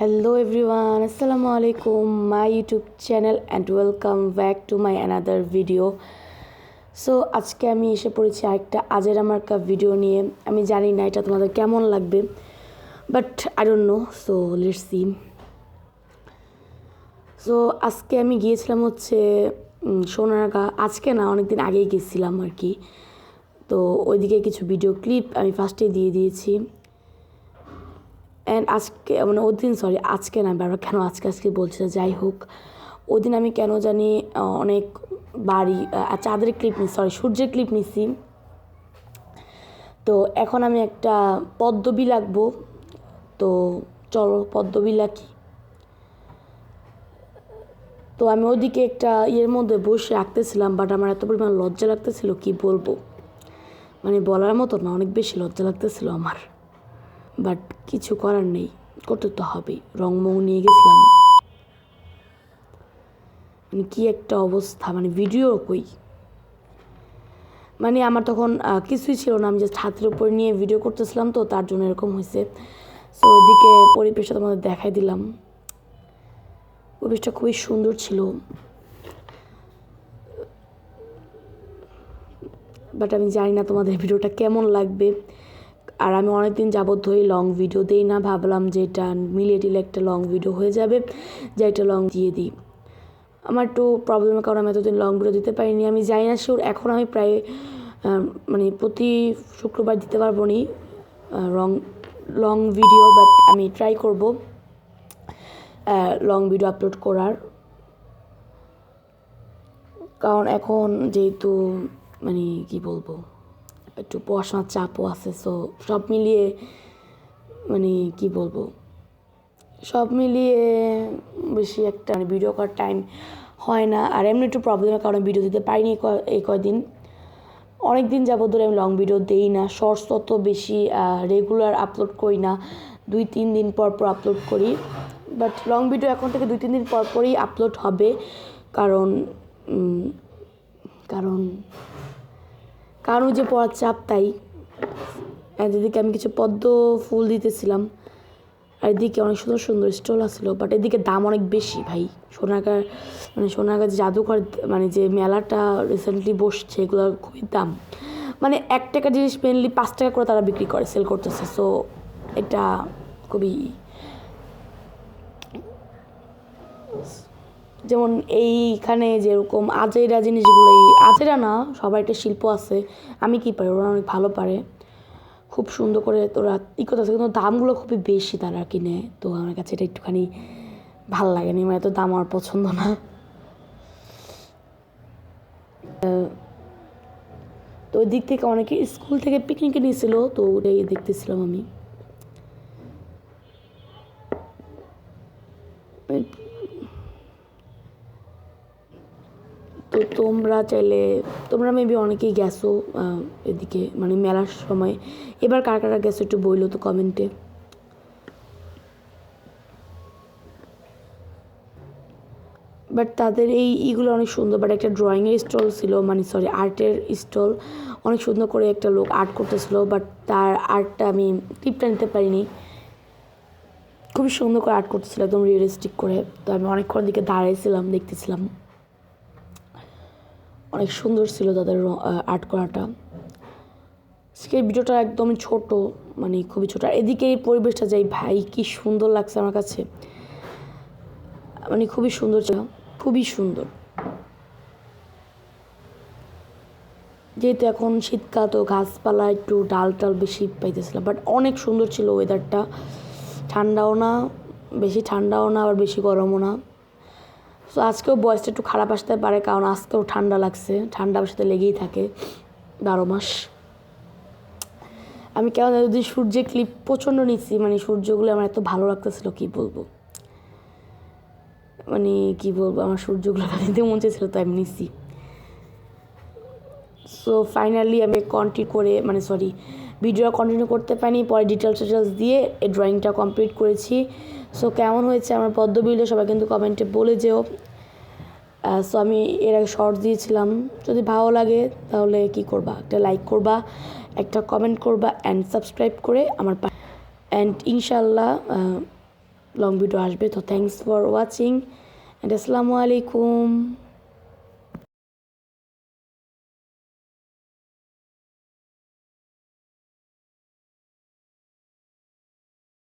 Hello everyone, Assalamu alaikum, my YouTube channel and welcome back to my another video. So আজকে আমি এসে পড়েছি আরেকটা আজেরা মার্কা ভিডিও নিয়ে। আমি জানি না এটা তোমাদের কেমন লাগবে but I don't know so let's see so আজকে আমি গিয়েছিলাম হচ্ছে সোনারগা। আজকে না অনেক দিন আগেই গেছিলাম আর কি। তো ওইদিকে কিছু ভিডিও ক্লিপ আমি ফার্স্টে দিয়ে দিয়েছি। অ্যান্ড আজকে মানে ওই দিন সরি আজকে না বারবার কেন আজকে আজকে বলছে, যাই হোক। ওই দিন আমি কেন জানি অনেক বাড়ি চাঁদের ক্লিপ নিই সরি সূর্যের ক্লিপ নিছি। তো এখন আমি একটা পদ্মবি লাগবো। তো চলো, পদ্মবি লাকি তো আমি ওদিকে একটা ইয়ের মধ্যে বসে আঁকতেছিলাম বাট আমার এত পরিমাণ লজ্জা লাগতেছিল, কি বলব? মানে বলার মতো না, অনেক বেশি লজ্জা লাগতেছিল আমার। বাট কিছু করার নেই করতে তো হবেই। রংমং নিয়ে গেছিলাম। মানে কি একটা অবস্থা মানে ভিডিও কই? মানে আমার তখন কিছুই ছিল না, আমি জাস্ট হাতের উপর নিয়ে ভিডিও করতেছিলাম তো, তার জন্য এরকম হয়েছে। সো ওইদিকে পরিবেশটা তোমাদের দেখাই দিলাম। পরিবেশটা খুবই সুন্দর ছিল। বাট আমি জানি না তোমাদের ভিডিওটা কেমন লাগবে। আর আমি অনেকদিন যাবত ধরেই লং ভিডিও দিই না, ভাবলাম যে এটা মিলিয়ে দিলে একটা লং ভিডিও হয়ে যাবে, যে একটা লং দিয়ে দিই। আমার একটু প্রবলেমের কারণে আমি এতদিন লং ভিডিও দিতে পারিনি, আমি জানি না শিওর এখন আমি প্রায় মানে প্রতি শুক্রবার দিতে পারব নি রং লং ভিডিও বাট আমি ট্রাই করব লং ভিডিও আপলোড করার। কারণ এখন যেহেতু মানে কি বলব? একটু পড়াশোনার চাপও আছে সো সব মিলিয়ে মানে কি বলব, সব মিলিয়ে বেশি একটা মানে ভিডিও করার টাইম হয় না। আর এমনি একটু প্রবলেমের কারণে ভিডিও দিতে পারিনি এই কয়দিন। অনেক দিন যাবত ধরে আমি লং ভিডিও দেই না শর্টস তত বেশি রেগুলার আপলোড করি না। দুই, তিন দিন পর পর আপলোড করি। বাট লং ভিডিও এখন থেকে দুই, তিন দিন পর পরই আপলোড হবে। কারণ কারণ কারণ যে পড়ার চাপ তাই। এদিকে আমি কিছু পদ্ম ফুল দিতেছিলাম। আর এদিকে অনেক সুন্দর সুন্দর স্টল আসছিল বাট এদিকে দাম অনেক বেশি ভাই। সোনাগার মানে সোনাগার জাদুঘর মানে যে মেলাটা রিসেন্টলি বসছে, এগুলোর খুবই দাম। মানে এক টাকা জিনিস মেনলি পাঁচ টাকা করে তারা বিক্রি করে সেল করতেছে। সো এটা খুবই যেমন এইখানে যেরকম আজেরা জিনিসগুলো, এই আজেরা না, সবার একটা শিল্প আছে। আমি কি পারি? ওরা অনেক ভালো পারে। খুব সুন্দর করে তোরা ই করতে করতেছে, কিন্তু দামগুলো খুবই বেশি তারা কিনে। তো আমার কাছে এটা একটুখানি ভালো লাগেনি মানে এত দাম আমার পছন্দ না। তো ওই দিক থেকে অনেকে স্কুল থেকে পিকনিকে নিয়েছিল, তো ওটাই দেখতেছিলাম আমি। তোমরা চাইলে, তোমরা মেবি অনেকেই গেছো এদিকে মানে মেলার সময়। এবার কার কারা গেছো একটু বইলো তো কমেন্টে বাট তাদের এই ইগুলো অনেক সুন্দর বাট একটা ড্রয়িংয়ের স্টল ছিল মানে সরি আর্টের স্টল অনেক সুন্দর করে একটা লোক আর্ট করতেছিল বাট তার আর্টটা আমি ক্লিপটা নিতে পারিনি। খুবই সুন্দর করে আর্ট করতেছিল, একদম রিয়েলিস্টিক করে। তো আমি অনেকক্ষণ দিকে দাঁড়াইছিলাম, দেখতেছিলাম। অনেক সুন্দর ছিল তাদের আর্ট করাটা। আজকের ভিডিওটা একদমই ছোট মানে খুবই ছোট। আর এদিকে এই পরিবেশটা যাই ভাই কি সুন্দর লাগছে আমার কাছে। মানে খুবই সুন্দর ছিল, খুবই সুন্দর। যেহেতু এখন শীতকাল, তো গাছপালা একটু ডাল টাল বেশি পাইতেছিলাম। বাট অনেক সুন্দর ছিল ওয়েদারটা ঠান্ডাও না, বেশি ঠান্ডাও না, আবার বেশি গরমও না। তো আজকেও বয়সটা একটু খারাপ আসতে পারে, কারণ আজকেও ঠান্ডা লাগছে। ঠান্ডা আমার সাথে লেগেই থাকে, বারো মাস। আমি কেন যদি সূর্যের ক্লিপ প্রচণ্ড নিচ্ছি মানে সূর্যগুলো আমার এত ভালো লাগতেছিল, কি বলব? মানে কি বলব, আমার সূর্যগুলো নিতে মন চেয়েছিল তো আমি নিচ্ছি। সো ফাইনালি আমি কন্টিনিউ করে মানে সরি ভিডিওটা কন্টিনিউ করতে পারিনি, পরে ডিটেলস টিটেলস দিয়ে এই ড্রয়িংটা কমপ্লিট করেছি। সো কেমন হয়েছে আমার পদ্মবিলে সবাই কিন্তু কমেন্টে বলে যেও। সো আমি এর আগে শর্ট দিয়েছিলাম। যদি ভালো লাগে, তাহলে কি করবা? একটা লাইক করবা, একটা কমেন্ট করবা অ্যান্ড সাবস্ক্রাইব করে আমার অ্যান্ড ইনশাল্লাহ লং ভিডিও আসবে। তো থ্যাংকস ফর ওয়াচিং অ্যান্ড আসসালামু আলাইকুম।